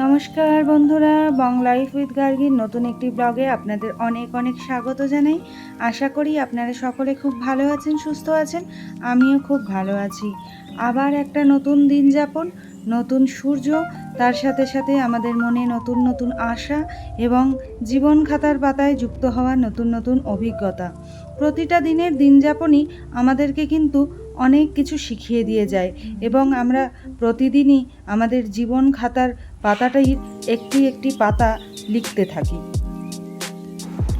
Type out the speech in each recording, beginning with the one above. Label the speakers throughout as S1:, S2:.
S1: নমস্কার বন্ধুরা, বং life with গার্গির নতুন একটি ব্লগে আপনাদের অনেক অনেক স্বাগত জানাই। আশা করি আপনারা সকলে খুব ভালো আছেন, সুস্থ আছেন, আমিও খুব ভালো আছি। আবার একটা নতুন দিন যাপন, নতুন সূর্য, তার সাথে সাথে আমাদের মনে নতুন নতুন আশা এবং জীবন খাতার পাতায় যুক্ত হওয়া নতুন নতুন অভিজ্ঞতা। প্রতিটা দিনের দিনযাপনই আমাদেরকে কিন্তু অনেক কিছু শিখিয়ে দিয়ে যায় এবং আমরা প্রতিদিনই আমাদের জীবন খাতার পাতাটাই একটি একটি পাতা লিখতে থাকি।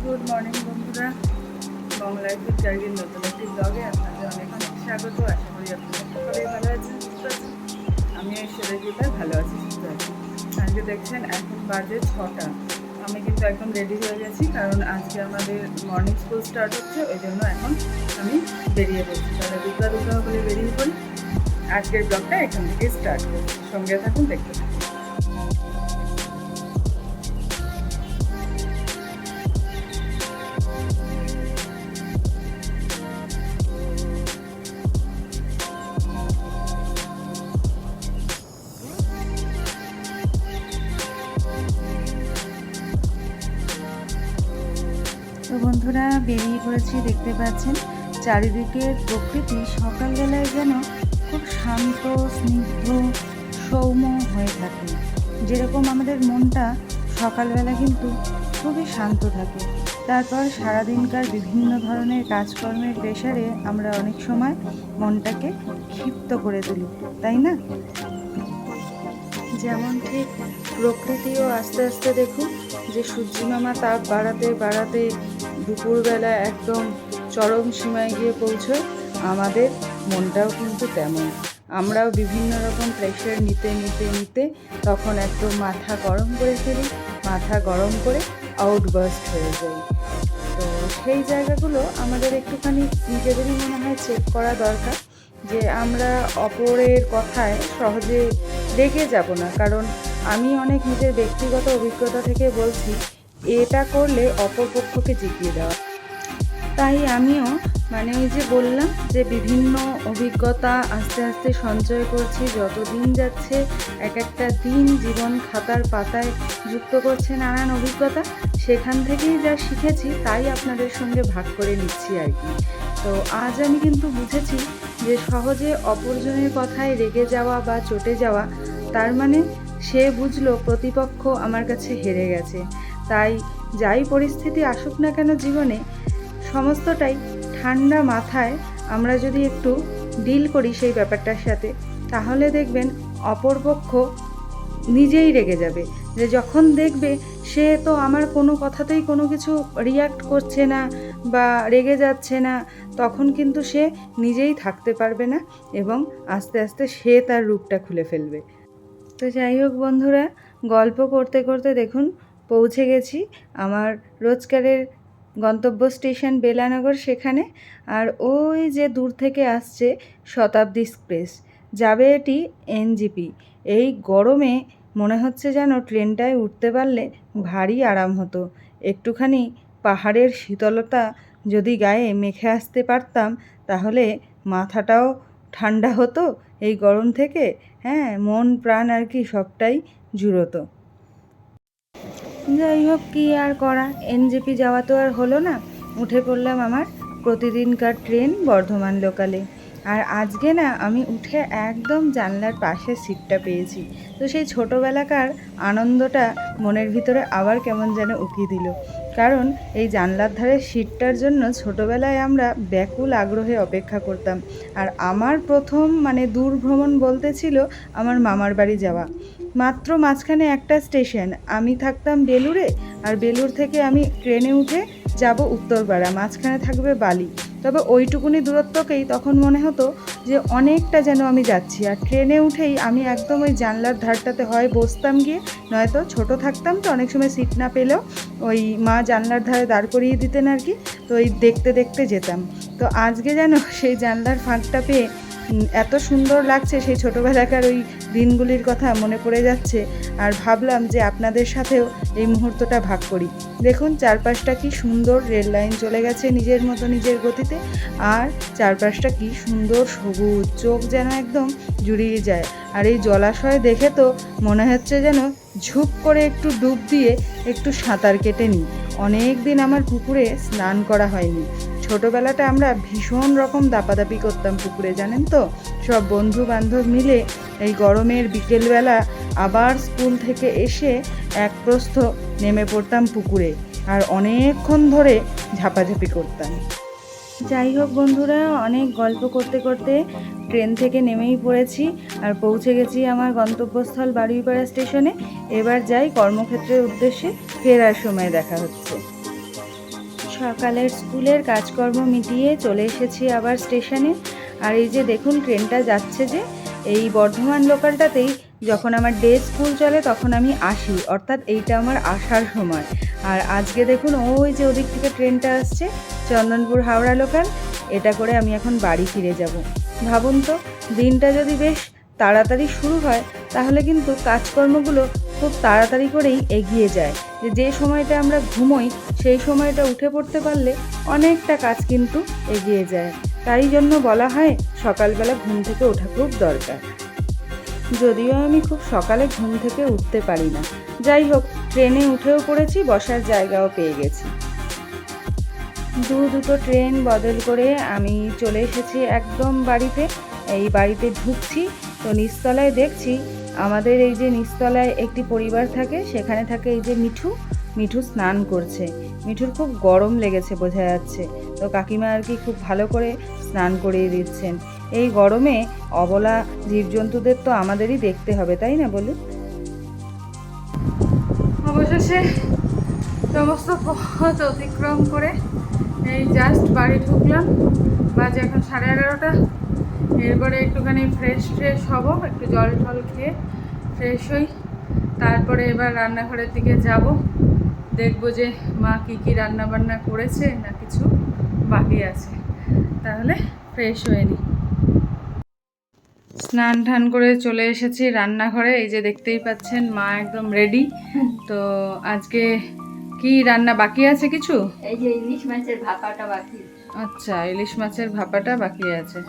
S1: গুড মর্নিং বন্ধুরা। বাংলায় জার্গির নতুন একটি ব্লগে আপনাদের অনেক অনেক স্বাগত। আশা করি আপনারা ভালো আছেন, সুস্থ আছেন। আমি ঈশ্বরের কৃপায় ভালো আছি, সুস্থ আছি। আজকে দেখছেন, এখন বাজে ছটা। আমি কিন্তু একদম রেডি হয়ে গেছি, কারণ আজকে আমাদের মর্নিং স্কুল স্টার্ট হচ্ছে, ওই জন্য এখন আমি বেরিয়ে পড়ছি। তাহলে দুর্গা দুর্গা বলে বেরিয়ে পড়ি। আজকের ব্লগটা এখান থেকে স্টার্ট করছি। সঙ্গে থাকুন, দেখতে থাকুন। বন্ধুরা, বেরিয়ে পড়েছি দেখতে পাচ্ছেন। চারিদিকের প্রকৃতি সকালবেলায় যেন খুব শান্ত, স্নিগ্ধ, সৌম্য হয়ে থাকে। যেরকম আমাদের মনটা সকালবেলা কিন্তু খুবই শান্ত থাকে। তারপর সারাদিনকার বিভিন্ন ধরনের কাজকর্মের প্রেশারে আমরা অনেক সময় মনটাকে ক্ষিপ্ত করে তুলি, তাই না? যেমন ঠিক প্রকৃতিও আস্তে আস্তে দেখুন যে সূর্যিমামা তাপ বাড়াতে বাড়াতে দুপুরবেলা একদম চরম সীমায় গিয়ে পৌঁছয়, আমাদের মনটাও কিন্তু তেমন। আমরাও বিভিন্ন রকম প্রেশার নিতে নিতে নিতে তখন একদম মাথা গরম করে ফেলি, মাথা গরম করে আউটবাস্ট হয়ে যাই। তো সেই জায়গাগুলো আমাদের একটুখানি নিজেদেরই মনে হয় চেক করা দরকার, যে আমরা অপরের কথায় সহজে রেগে যাব না। কারণ আমি অনেক নিজের ব্যক্তিগত অভিজ্ঞতা থেকে বলছি এটা করলে অপরপক্ষকে জিতিয়ে দেওয়া। তাই আমিও মানে ওই যে বললাম যে বিভিন্ন অভিজ্ঞতা আস্তে আস্তে সঞ্চয় করছি যত দিন যাচ্ছে এক একটা দিন জীবন খাতার পাতায় যুক্ত করছে নানান অভিজ্ঞতা। সেখান থেকেই যা শিখেছি তাই আপনাদের সঙ্গে ভাগ করে নিচ্ছি আর কি। তো আজ আমি কিন্তু বুঝেছি যে সহজে অপরজনের কথায় রেগে যাওয়া বা চটে যাওয়া, তার মানে সে বুঝলো প্রতিপক্ষ আমার কাছে হেরে গেছে। তাই যাই পরিস্থিতি আসুক না কেন জীবনে, সমস্তটাই ঠান্ডা মাথায় আমরা যদি একটু ডিল করি সেই ব্যাপারটার সাথে, তাহলে দেখবেন অপরপক্ষ নিজেই রেগে যাবে। যে যখন দেখবে সে তো আমার কোনো কথাতেই কোনো কিছু রিয়াক্ট করছে না বা রেগে যাচ্ছে না, তখন কিন্তু সে নিজেই থাকতে পারবে না এবং আস্তে আস্তে সে তার রূপটা খুলে ফেলবে। তো যাই হোক বন্ধুরা, গল্প করতে করতে দেখুন পৌঁছে গেছি। আমার রোজকারের গন্তব্য স্টেশন বেলানগর সেখানে। আর ওই যে দূর থেকে আসছে শতাব্দী এক্সপ্রেস। যাবে এটি এনজিপি। এই গরমে মনে হচ্ছে যেন ট্রেনটায় উঠতে পারলে ভারী আরাম হতো। একটুখানি পাহাড়ের শীতলতা যদি গায়ে মেখে আসতে পারতাম, তাহলে মাথাটাও ঠান্ডা হতো এই গরম থেকে। হ্যাঁ মন প্রাণ আর কি সবটাই জুড়োতো। যাই হোক, কী আর করা? এনজেপি যাওয়া তো আর হলো না। উঠে পড়লাম আমার প্রতিদিনকার ট্রেন বর্ধমান লোকালে আর আজকে না, আমি উঠে একদম জানলার পাশে সিটটা পেয়েছি। তো সেই ছোটোবেলাকার আনন্দটা মনের ভিতরে আবার কেমন যেন উকি দিল। কারণ এই জানলার ধারে সিটটার জন্য ছোটোবেলায় আমরা ব্যাকুল আগ্রহে অপেক্ষা করতাম। আর আমার প্রথম মানে দূর ভ্রমণ বলতে ছিল আমার মামার বাড়ি যাওয়া। মাত্র মাঝখানে একটা স্টেশন, আমি থাকতাম বেলুরে আর বেলুর থেকে আমি ট্রেনে উঠে যাব উত্তরপাড়া, মাঝখানে থাকবে বালি। তবে ওইটুকুনি দূরত্বকেই তখন মনে হতো যে অনেকটা যেন আমি যাচ্ছি। আর ট্রেনে উঠেই আমি একদম ওই জানলার ধারটাতে হয় বসতাম গিয়ে, নয়তো ছোট থাকতাম তো অনেক সময় সিট না পেলেও ওই মা জানলার ধারে দাঁড় করিয়ে দিতেন আর কি, তো ওই দেখতে দেখতে যেতাম। তো আজকে যেন সেই জানলার ফাঁকটা পেয়ে এত সুন্দর লাগছে সেই ছোটোবেলাকার ওই দিনগুলির কথা মনে পড়ে যাচ্ছে। আর ভাবলাম যে আপনাদের সাথেও এই মুহূর্তটা ভাগ করি। দেখুন, চারপাশটা কি সুন্দর রেল লাইন চলে গেছে নিজের মতো নিজের গতিতে। আর চারপাশটা কি সুন্দর সবুজ চোখ যেন একদম জুড়িয়ে যায়। আর এই জলাশয় দেখে তো মনে হচ্ছে যেন ঝুপ করে একটু ডুব দিয়ে একটু সাঁতার কেটে নিই। অনেক দিন আমার পুকুরে স্নান করা হয়নি। ছোটোবেলাটা আমরা ভীষণ রকম দাপাদাপি করতাম পুকুরে, জানেন তো? সব বন্ধু বান্ধব মিলে এই গরমের বিকেলবেলা আবার স্কুল থেকে এসে এক প্রস্থ নেমে পড়তাম পুকুরে আর অনেকক্ষণ ধরে ঝাপাঝাপি করতাম। যাই হোক বন্ধুরা, অনেক গল্প করতে করতে ট্রেন থেকে নেমেই পড়েছি আর পৌঁছে গেছি আমার গন্তব্যস্থল বাড়িপাড়া স্টেশনে। এবার যাই কর্মক্ষেত্রের উদ্দেশ্যে, ফেরার সময় দেখা হচ্ছে। সকালের স্কুলের কাজকর্ম মিটিয়ে চলে এসেছি আবার স্টেশনে। আর এই যে দেখুন, ট্রেনটা যাচ্ছে যে, এই বর্ধমান লোকালটাতেই যখন আমার ডে স্কুল চলে তখন আমি আসি। অর্থাৎ এইটা আমার আসার সময়। আর আজকে দেখুন, ওই যে ওদিক থেকে ট্রেনটা আসছে, চন্দনপুর হাওড়া লোকাল এটা করে আমি এখন বাড়ি ফিরে যাব। ভাবুন তো, দিনটা যদি বেশ তাড়াতাড়ি শুরু হয়, তাহলে কিন্তু কাজকর্মগুলো খুব তাড়াতাড়ি করেই এগিয়ে যায়। যে সময়টা আমরা ঘুমোই সেই সময়টা উঠে পড়তে পারলে অনেকটা কাজ কিন্তু এগিয়ে যায়। তাই জন্য বলা হয় সকালবেলা ঘুম থেকে ওঠা খুব দরকার। যদিও আমি খুব সকালে ঘুম থেকে উঠতে পারি না। যাই হোক, ট্রেনে উঠেও পড়েছি, বসার জায়গাও পেয়ে গেছি। দু দুটো ট্রেন বদল করে আমি চলে এসেছি একদম বাড়িতে। এই বাড়িতে ঢুকছি, তো নিচতলায় দেখছি আমাদের এই যে নিচতলায় একটি পরিবার থাকে, সেখানে থাকে এই যে মিঠু। মিঠু স্নান করছে। মিঠুর খুব গরম লেগেছে বোঝা যাচ্ছে। তো কাকিমা আর কি খুব ভালো করে স্নান করিয়ে দিচ্ছেন। এই গরমে অবলা জীবজন্তুদের তো আমাদেরই দেখতে হবে, তাই না বলুন অবশেষে সমস্ত পথ অতিক্রম করে এই জাস্ট বাড়ি ঢুকলাম। বাজে এখন সাড়ে এগারোটা। এরপরে একটুখানি ফ্রেশ ফ্রেশ হব, একটু জল টল খেয়ে ফ্রেশ হই। তারপরে এবার রান্নাঘরের দিকে যাব। দেখব যে মা কী কী রান্না বান্না করেছে না কিছু বাকি আছে। তাহলে ফ্রেশ হয়ে নিই স্নান টান করে চলে এসেছি রান্নাঘরে। এই যে দেখতেই পাচ্ছেন মা একদম রেডি তো আজকে কি রান্না বাকি আছে কিছু?
S2: এই যে ইলিশ মাছের ভাপাটা বাকি।
S1: আচ্ছা ইলিশ মাছের ভাপাটা বাকি আছে।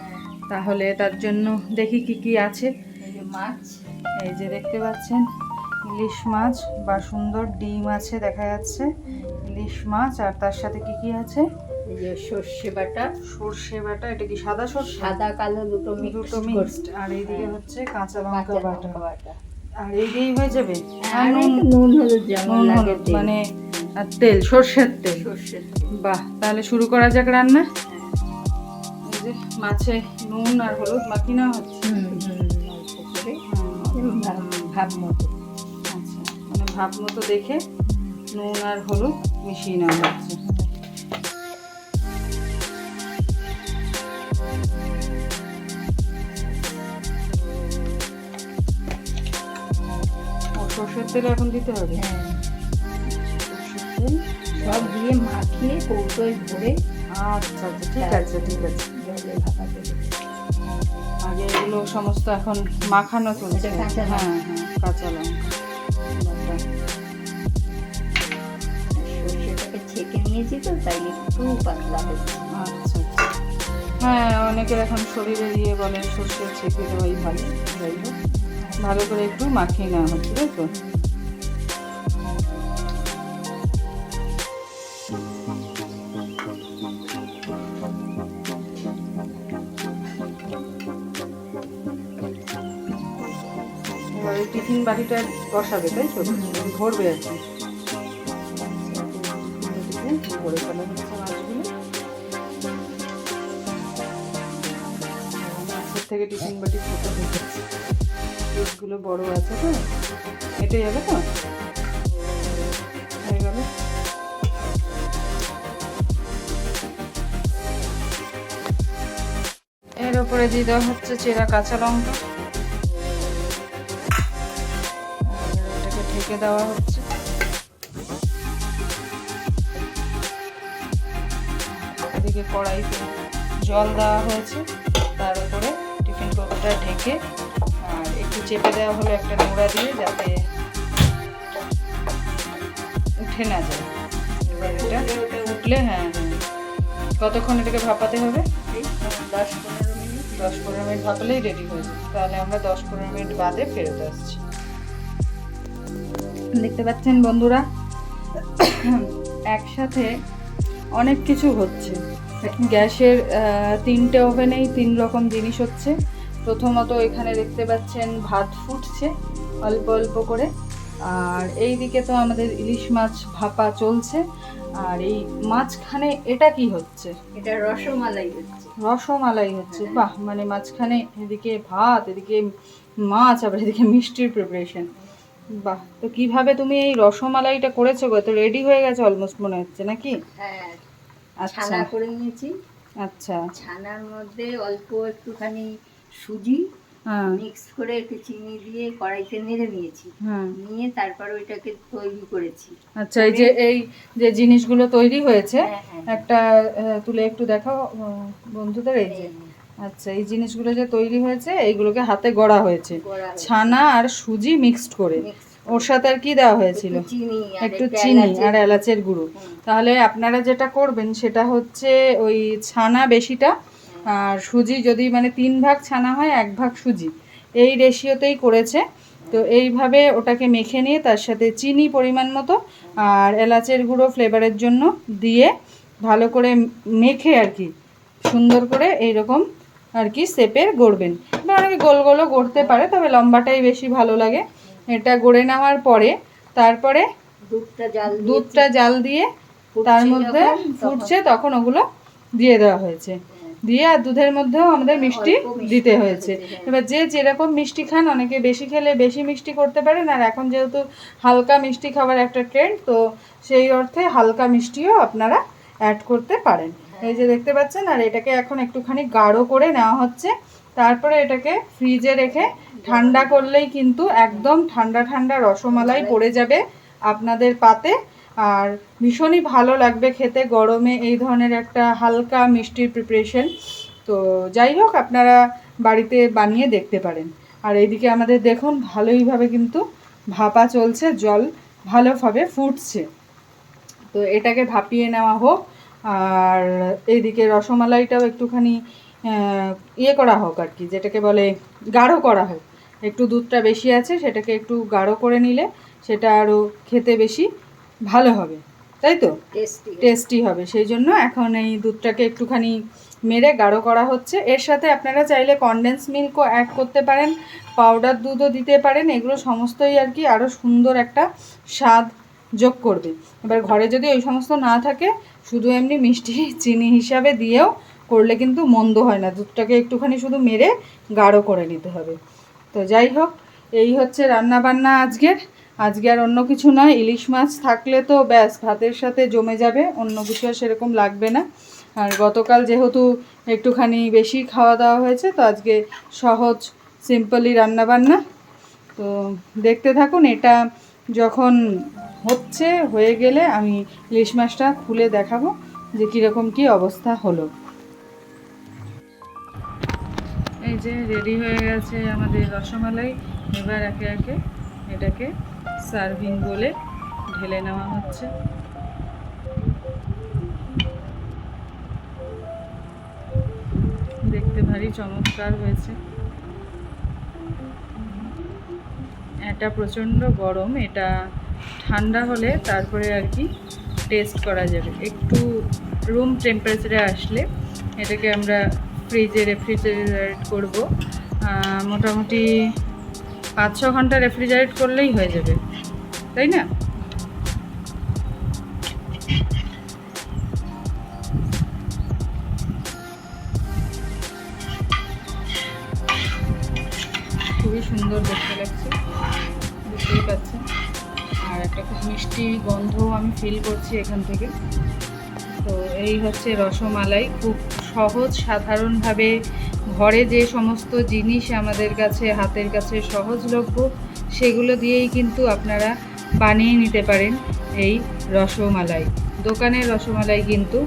S1: তাহলে তার জন্য দেখি কি কি আছে।
S2: এই যে মাছ।
S1: এই যে দেখতে পাচ্ছেন ইলিশ মাছ বা সুন্দর ডিম আছে দেখা যাচ্ছে ইলিশ মাছ আর তার সাথে কি কি আছে
S2: এই যে সর্ষে বাটা
S1: সর্ষে বাটা এটা কি সাদা সর্ষে
S2: সাদা কালো দুটো
S1: দুটো মিক্সড আর এইদিকে হচ্ছে কাঁচা লঙ্কা বাটা আর এই দিয়েই হয়ে যাবে নুন
S2: হলুদ যেমন লাগে
S1: মানে আর তেল সর্ষের তেল
S2: সর্ষের
S1: বাহ তাহলে শুরু করা যাক রান্না এই যে মাছে নুন আর হলুদ মাখি না হচ্ছে
S2: ভাব- মতো
S1: আচ্ছা মানে ভাব মতো দেখে নুন আর হলুদ মিশিয়ে নেওয়া হচ্ছে সর্ষের তেল এখন দিতে হবে?
S2: হ্যাঁ। সব দিয়ে মাখিয়ে কৌটোয় ভরে
S1: আচ্ছা আচ্ছা ঠিক আছে ঠিক আছে। আগে এগুলো সমস্ত এখন মাখানো চলছে। হ্যাঁ হ্যাঁ কাঁচা লঙ্কা।
S2: ছেঁকে নিয়েছি তো তাই একটু পাতলা
S1: আচ্ছা হ্যাঁ অনেকের এখন শরীরে দিয়ে বলে সর্ষে ছেঁকে দেওয়াই ভালো। যাই হোক, ভালো করে একটু মাখিয়ে নেওয়া হচ্ছে, তাই তো? বাটিটা বসাবে, তাই তো? ভরবে আর কি। ভরে ফেলা হচ্ছে থেকে টিফিন বাটি ছোটো বড় আছে তো? এটাই যাবে তো? হয়ে গেল। এর উপরে দিয়ে দেওয়া হচ্ছে চেরা কাঁচা লঙ্কা। ঢেকে দেওয়া হচ্ছে। এদিকে কড়াইতে জল দেওয়া হয়েছে, তার উপরে ঢাকনাটা ঢেকে আর একটু চেপে দেওয়া হলো একটা নোড়া দিয়ে যাতে উঠে না যায়। এটা উঠলে হ্যাঁ হ্যাঁ। কতক্ষণ এটাকে ভাপাতে হবে?
S2: দশ পনেরো মিনিট।
S1: দশ পনেরো মিনিট ভাপলেই রেডি হয়ে যাবে। তাহলে আমরা দশ পনেরো মিনিট বাদে ফেরত আসছি। দেখতে পাচ্ছেন বন্ধুরা একসাথে অনেক কিছু হচ্ছে। গ্যাসের তিনটে ওভেনেই তিন রকম জিনিস হচ্ছে। প্রথমত এখানে দেখতে পাচ্ছেন ভাত ফুটছে অল্প অল্প করে। আর এই দিকে তো আমাদের ইলিশ মাছ ভাপা চলছে। আর এই মাঝখানে এটা কি হচ্ছে?
S2: এটা রসমালাই হচ্ছে।
S1: রসমালাই হচ্ছে বাহ! মানে মাঝখানে এদিকে ভাত এদিকে মাছ আবার এদিকে মিষ্টির প্রিপারেশন বাহ তো কীভাবে তুমি এই রসমালাইটা করেছ গো? তো রেডি হয়ে গেছে অলমোস্ট মনে হচ্ছে নাকি?
S2: হ্যাঁ
S1: আচ্ছা।
S2: ছানা করে নিয়েছি।
S1: আচ্ছা।
S2: ছানার মধ্যে অল্প একটুখানি সুজি
S1: হ্যাঁ।
S2: মিক্স করে একটু চিনি দিয়ে কড়াইতে নেড়ে নিয়েছি।
S1: হ্যাঁ।
S2: নিয়ে তারপর ওইটাকে তৈরি করেছি।
S1: আচ্ছা এই যে এই যে জিনিসগুলো তৈরি হয়েছে
S2: হ্যাঁ, হ্যাঁ।
S1: একটা তুলে একটু দেখাও বন্ধুদের এই যে। আচ্ছা এই জিনিসগুলো যে তৈরি হয়েছে এইগুলোকে হাতে গড়া হয়েছে। ছানা আর সুজি মিক্সড করে। ওর সাথে আর কি দেওয়া হয়েছিল?
S2: একটু চিনি আর এলাচের-
S1: গুঁড়ো। তাহলে আপনারা যেটা করবেন সেটা হচ্ছে ওই ছানা বেশিটা আর সুজি যদি মানে তিন ভাগ ছানা হয় এক ভাগ সুজি। এই রেশিওতেই করেছে। তো এইভাবে ওটাকে মেখে নিয়ে তার সাথে চিনি পরিমাণ মতো আর এলাচের গুঁড়ো ফ্লেভারের জন্য দিয়ে ভালো করে মেখে আর কি সুন্দর করে এইরকম আর কি সেপের গড়বেন। বা অনেকে গোল গোলও গড়তে পারে তবে লম্বাটাই বেশি ভালো লাগে। এটা গড়ে নেওয়ার পরে তারপরে
S2: দুধটা জাল
S1: দুধটা জাল দিয়ে তার মধ্যে ফুটছে তখন ওগুলো দিয়ে দেওয়া হয়েছে। দিয়ে আর দুধের মধ্যেও আমাদের মিষ্টি দিতে হয়েছে।
S2: হ্যাঁ।
S1: এবার যে যেরকম মিষ্টি খান অনেকে বেশি খেলে বেশি মিষ্টি করতে পারেন। আর এখন যেহেতু হালকা মিষ্টি খাবার একটা ট্রেন্ড তো সেই অর্থে হালকা মিষ্টিও আপনারা অ্যাড করতে পারেন। এই যে দেখতে পাচ্ছেন, আর এটাকে এখন একটুখানি গাঢ় করে নেওয়া হচ্ছে। তারপরে এটাকে ফ্রিজে রেখে ঠান্ডা করলেই কিন্তু একদম ঠান্ডা ঠান্ডা রসমালাই পড়ে যাবে আপনাদের পাতে। আর ভীষণই ভালো লাগবে খেতে, গরমে এই ধরনের একটা হালকা মিষ্টির প্রিপারেশন তো যাই হোক, আপনারা বাড়িতে বানিয়ে দেখতে পারেন। আর এইদিকে আমাদের দেখুন, ভালোইভাবে কিন্তু ভাপা চলছে, জল ভালোভাবে ফুটছে। তো এটাকে ভাপিয়ে নেওয়া হোক। আর এইদিকে রসমালাইটাও একটুখানি ইয়ে করা হোক আর কি যেটাকে বলে গাঢ় করা হোক। একটু দুধটা বেশি আছে সেটাকে একটু গাঢ় করে নিলে সেটা আরও খেতে বেশি ভালো হবে। তাই তো?
S2: টেস্টি
S1: টেস্টি হবে। সেই জন্য এখন এই দুধটাকে একটুখানি মেরে গাঢ় করা হচ্ছে। এর সাথে আপনারা চাইলে কনডেন্স মিল্কও অ্যাড করতে পারেন পাউডার দুধও দিতে পারেন। এগুলো সমস্তই আর কি আরও সুন্দর একটা স্বাদ যোগ করবে। এবার ঘরে যদি ওই সমস্ত না থাকে শুধু এমনি মিষ্টি চিনি হিসাবে দিয়েও করলে কিন্তু মন্দ হয় না। দুধটাকে একটুখানি শুধু মেরে গাঢ় করে নিতে হবে। তো যাই হোক, এই হচ্ছে রান্না বান্না আজকের। আজকে আর অন্য কিছু নয়, ইলিশ মাছ থাকলে তো ব্যাস, ভাতের সাথে জমে যাবে, অন্য কিছু আর সেরকম লাগবে না। আর গতকাল যেহেতু একটুখানি বেশি খাওয়া দাওয়া হয়েছে, তো আজকে সহজ সিম্পলি রান্না বান্না তো দেখতে থাকুন, এটা যখন হচ্ছে, হয়ে গেলে আমি ইলিশ মাছটা খুলে দেখাবো যে কীরকম কী অবস্থা হলো। এই যে রেডি হয়ে গেছে আমাদের রসমালাই। এবার একে একে এটাকে সার্ভিং বলে ঢেলে নেওয়া হচ্ছে। দেখতে ভারী চমৎকার হয়েছে। এটা প্রচণ্ড গরম, এটা ঠান্ডা হলে তারপরে আর কি টেস্ট করা যাবে। একটু রুম টেম্পারেচারে আসলে এটাকে আমরা ফ্রিজে রেফ্রিজারেট করব। মোটামুটি পাঁচ ছ ঘণ্টা রেফ্রিজারেট করলেই হয়ে যাবে। তাই না? মিষ্টি গন্ধও আমি ফিল করছি এখান থেকে। তো এই হচ্ছে রসমালাই। খুব সহজ, সাধারণভাবে ঘরে যে সমস্ত জিনিস আমাদের কাছে, হাতের কাছে সহজলভ্য, সেগুলো দিয়েই কিন্তু আপনারা বানিয়ে নিতে পারেন এই রসমালাই। দোকানের রসমালাই কিন্তু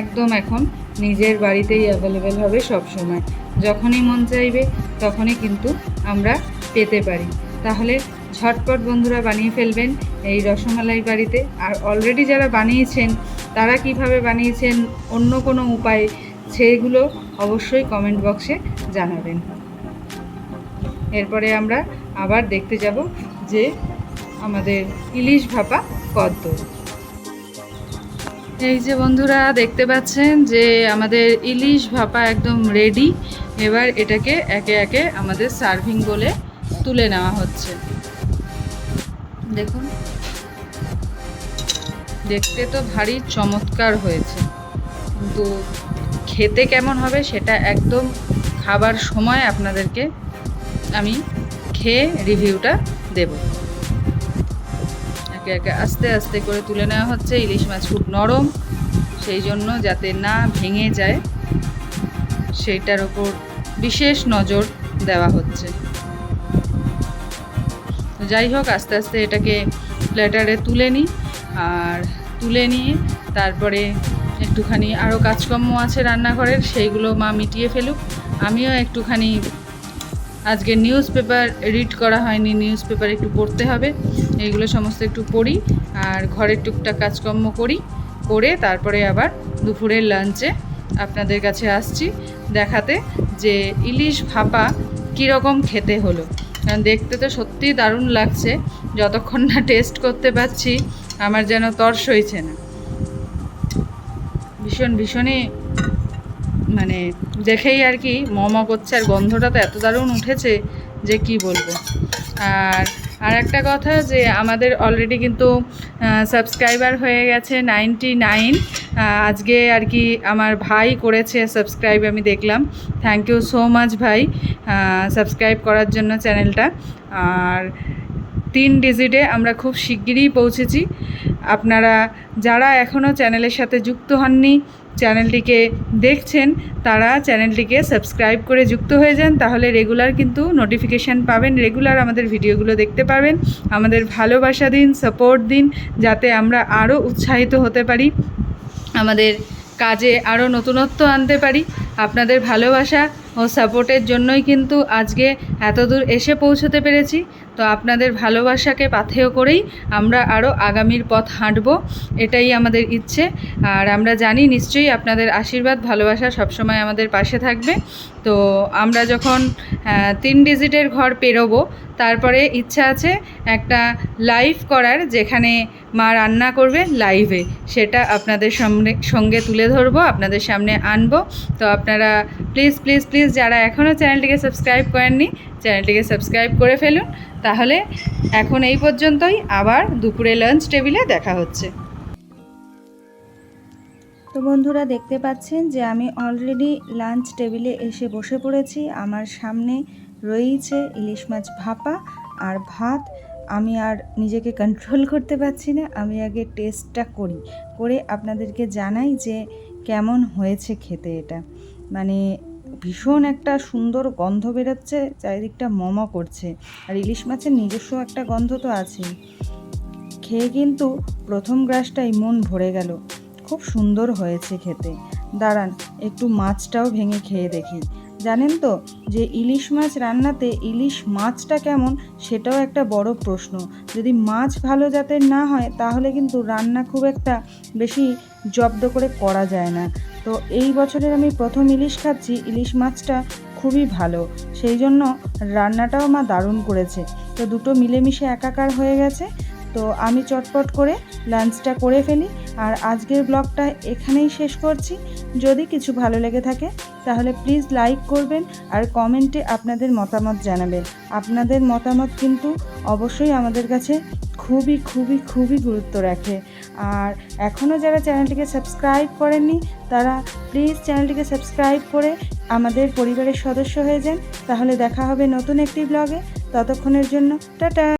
S1: একদম এখন নিজের বাড়িতেই অ্যাভেলেবেল হবে সব সময়
S3: যখনই মন চাইবে, তখনই কিন্তু আমরা পেতে পারি। তাহলে ঝটপট বন্ধুরা বানিয়ে ফেলবেন এই রসমালাই বাড়িতে। আর অলরেডি যারা বানিয়েছেন, তারা কীভাবে বানিয়েছেন, অন্য কোনো উপায়, সেগুলো অবশ্যই কমেন্ট বক্সে জানাবেন। এরপরে আমরা আবার দেখতে যাব যে আমাদের ইলিশ ভাপা কদ্দূর এই যে বন্ধুরা, দেখতে পাচ্ছেন যে আমাদের ইলিশ ভাপা একদম রেডি এবার এটাকে একে একে আমাদের সার্ভিং বলে তুলে নেওয়া হচ্ছে। দেখুন। দেখতে তো ভারী চমৎকার হয়েছে। কিন্তু খেতে কেমন হবে সেটা একদম খাবার সময় আপনাদেরকে আমি খেয়ে রিভিউটা দেব। একে একে আস্তে আস্তে করে তুলে নেওয়া হচ্ছে। ইলিশ মাছ খুব নরম, সেই জন্য যাতে না ভেঙে যায় সেইটার ওপর বিশেষ নজর দেওয়া হচ্ছে। যাই হোক আস্তে আস্তে এটাকে প্ল্যাটারে তুলে নিই আর তুলে নিয়ে তারপরে একটুখানি আরও কাজকর্ম আছে রান্নাঘরের, সেইগুলো মা মিটিয়ে ফেলুক। আমিও একটুখানি আজকে নিউজ পেপার রিড করা হয়নি নিউজ পেপার একটু পড়তে হবে। এইগুলো সমস্ত একটু পড়ি আর ঘরের টুকটাক কাজকর্ম করি, করে তারপরে আবার দুপুরের লাঞ্চে আপনাদের কাছে আসছি দেখাতে যে ইলিশ ভাপা কীরকম খেতে হলো। দেখতে তো সত্যিই দারুণ লাগছে। যতক্ষণ না টেস্ট করতে পারছি, আমার যেন তর্স হয়েছে না। ভীষণ, ভীষণই মানে দেখেই আর কি মমা করছে, আর গন্ধটা তো এত দারুণ উঠেছে যে কি বলব। আর আর একটা কথা যে আমাদের অলরেডি কিন্তু সাবস্ক্রাইবার হয়ে গেছে নাইনটি নাইন আজকে আর কি আমার ভাই করেছে সাবস্ক্রাইব আমি দেখলাম। থ্যাংক ইউ সো মাচ ভাই সাবস্ক্রাইব করার জন্য চ্যানেলটা আর তিন ডিজিটে আমরা খুব শিগগিরই পৌঁছেছি। আপনারা যারা এখনও চ্যানেলের সাথে যুক্ত হননি, চ্যানেলটিকে দেখছেন, তারা চ্যানেলটিকে সাবস্ক্রাইব করে যুক্ত হয়ে যান, তাহলে রেগুলার কিন্তু নোটিফিকেশান পাবেন, রেগুলার আমাদের ভিডিওগুলো দেখতে পাবেন আমাদের ভালোবাসা দিন, সাপোর্ট দিন, যাতে আমরা আরও উৎসাহিত হতে পারি, আমাদের কাজে আরও নতুনত্ব আনতে পারি। আপনাদের ভালোবাসা ও সাপোর্টের জন্যই কিন্তু আজকে এত দূর এসে পৌঁছতে পেরেছি। তো আপনাদের ভালোবাসাকে পাথেয় করেই আমরা আরও আগামীর পথ হাঁটব, এটাই আমাদের ইচ্ছে। আর আমরা জানি নিশ্চয়ই আপনাদের আশীর্বাদ, ভালোবাসা সবসময় আমাদের পাশে থাকবে। তো আমরা যখন তিন ডিজিটের ঘর পেরোবো, তারপরে ইচ্ছা আছে একটা লাইভ করার, যেখানে মা রান্না করবে লাইভে সেটা আপনাদের সামনে, সঙ্গে তুলে ধরবো, আপনাদের সামনে আনব। তো আপনারা প্লিজ প্লিজ প্লিজ যারা এখনও চ্যানেলটিকে সাবস্ক্রাইব করেননি, চ্যানেলটিকে সাবস্ক্রাইব করে ফেলুন। তাহলে এখন এই পর্যন্তই, আবার দুপুরে লাঞ্চ টেবিলে দেখা হচ্ছে।
S1: তো বন্ধুরা দেখতে পাচ্ছেন যে আমি অলরেডি লাঞ্চ টেবিলে এসে বসে পড়েছি। আমার সামনে রয়েছে ইলিশ মাছ ভাপা আর ভাত আমি আর নিজেকে কন্ট্রোল করতে পারছি না। আমি আগে টেস্টটা করি। করে আপনাদেরকে জানাই যে কেমন হয়েছে খেতে এটা। মানে ভীষণ একটা সুন্দর গন্ধ বেরোচ্ছে, চারিদিকটা মম করছে। আর ইলিশ মাছের নিজস্ব একটা গন্ধ তো আছেই। খেয়ে কিন্তু প্রথম গ্রাসটাই মন ভরে গেল। খুব সুন্দর হয়েছে খেতে। দাঁড়ান, একটু মাছটাও ভেঙে খেয়ে দেখি। জানেন তো যে ইলিশ মাছ রান্নাতে ইলিশ মাছটা কেমন? সেটাও একটা বড় প্রশ্ন। যদি মাছ ভালো জাতের না হয়, তাহলে কিন্তু রান্না খুব একটা বেশি জব্দ করে করা যায় না। তো এই বছরের আমি প্রথম ইলিশ খাচ্ছি, ইলিশ মাছটা খুবই ভালো। সেই জন্য রান্নাটাও মা দারুণ করেছে। তো দুটো মিলেমিশে একাকার হয়ে গেছে। তো আমি চটপট করে লাঞ্চটা করে ফেলি। আর আজকের ব্লগটা এখানেই শেষ করছি। যদি কিছু ভালো লেগে থাকে, তাহলে প্লিজ লাইক করবেন আর কমেন্টে আপনাদের মতামত জানাবেন। আপনাদের মতামত কিন্তু অবশ্যই আমাদের কাছে খুবই খুবই খুবই গুরুত্ব রাখে। আর এখনও যারা চ্যানেলটিকে সাবস্ক্রাইব করেননি, তারা প্লিজ চ্যানেলটিকে সাবস্ক্রাইব করে আমাদের পরিবারের সদস্য হয়ে যান। তাহলে দেখা হবে নতুন একটি ব্লগে ততক্ষণের জন্য, টাটা!